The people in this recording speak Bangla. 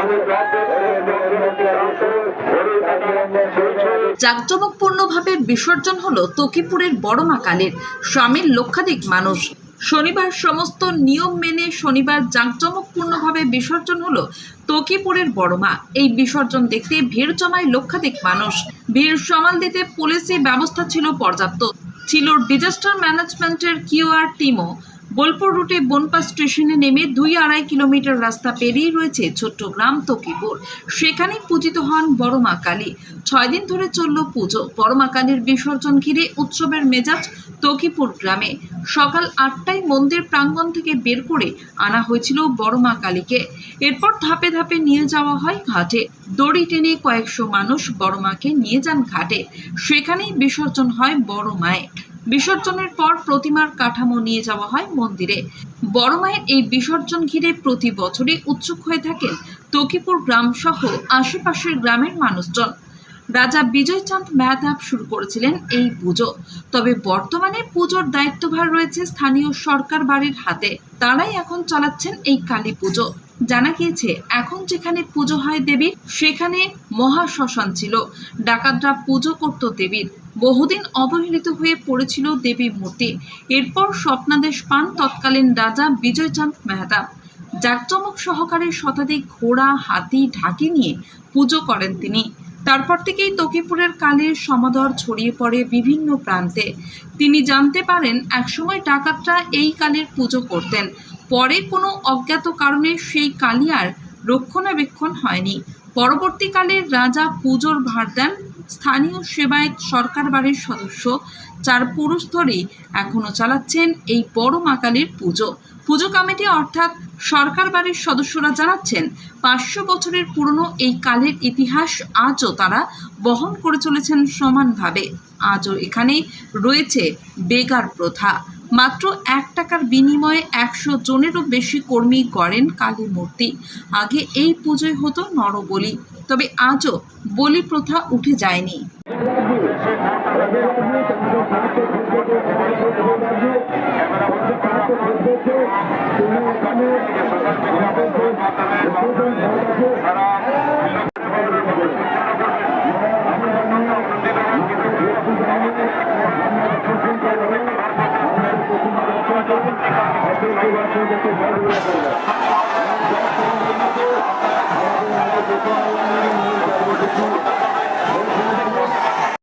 আমাদের জাঁকজমকপূর্ণভাবে বিসর্জন হল তকিপুরের বড়মা কালীর স্বামীর লক্ষাধিক মানুষ। শনিবার সমস্ত নিয়ম মেনে শনিবার জাঁকজমকপূর্ণভাবে বিসর্জন হলো তকিপুরের বড়মা। এই বিসর্জন দেখতে ভিড় জমায় লক্ষাধিক মানুষ। ভিড় সামাল দিতে পুলিশি ব্যবস্থা ছিল পর্যাপ্ত। ছিল ডিজাস্টার ম্যানেজমেন্টের কিউআর টিমও। বোলপুর রুটে বনপা স্টেশনে নেমে দুই আড়াই কিলোমিটার রাস্তা পেরিয়ে রয়েছে ছোট্ট গ্রাম তকিপুর। সেখানেই পূজিত হন বড়মা কালী। ছয় দিন ধরে চলল পুজো। বড় মা কালীর বিসর্জন ঘিরে উৎসবের মেজাজ তকিপুর গ্রামে। সকাল আটটায় মন্দির প্রাঙ্গণ থেকে বের করে আনা হয়েছিল বড় মা কালীকে। এরপর ধাপে ধাপে নিয়ে যাওয়া হয় ঘাটে। দড়ি টেনে কয়েকশো মানুষ বড় মাকে নিয়ে যান ঘাটে। সেখানেই বিসর্জন হয় বড় মায়ের। বিসর্জনের পর প্রতিমার কাঠামো নিয়ে যাওয়া হয় মন্দিরে। বড় মায়ের এই বিসর্জন ঘিরে প্রতি বছরই উৎসুক হয়ে থাকেন তকিপুর গ্রাম সহ আশেপাশের গ্রামের মানুষজন। রাজা বিজয়চাঁদ মেহতাব শুরু করেছিলেন এই পুজো। তবে বর্তমানে পুজোর দায়িত্বভার রয়েছে স্থানীয় সরকার বাড়ির হাতে। তারাই এখন চালাচ্ছেন এই কালী পুজো। জানা গিয়েছে, এখন যেখানে পুজো হয় দেবীর, সেখানে মহা শ্মশান ছিল। ডাকাতরা পুজো করত দেবীর। বহুদিন অবহেলিত হয়ে পড়েছিল দেবী মূর্তি। এরপর স্বপ্নাদেশ পান তৎকালীন রাজা বিজয়চাঁদ মেহতাব জাকজমক সহকারে শতাধিক ঘোড়া, হাতি, ঢাকি নিয়ে পুজো করেন তিনি। তারপর থেকেই তকিপুরের কালের সমাদর ছড়িয়ে পড়ে বিভিন্ন প্রান্তে। তিনি জানতে পারেন, একসময় ডাকাতরা এই কালের পুজো করতেন। পরে কোনো অজ্ঞাত কারণে সেই কালী আর রক্ষণাবেক্ষণ হয়নি। পরবর্তীকালে রাজা পুজোর ভার দেন স্থানীয় সেবায়ত সরকার বাড়ির সদস্য চার পুরুষ ধরেই এখনও চালাচ্ছেন এই বড় মাকালির পুজো। পুজো কমিটি অর্থাৎ সরকার বাড়ির সদস্যরা জানাচ্ছেন, পাঁচশো বছরের পুরনো এই কালের ইতিহাস আজও তারা বহন করে চলেছেন সমানভাবে। আজও এখানে রয়েছে বেগার প্রথা। মাত্র এক টাকার বিনিময়ে একশো জনেরও বেশি কর্মী গড়েন কালী মূর্তি। আগে এই পুজোয় হতো নরবলি। তবে আজও বলি প্রথা উঠে যায়নি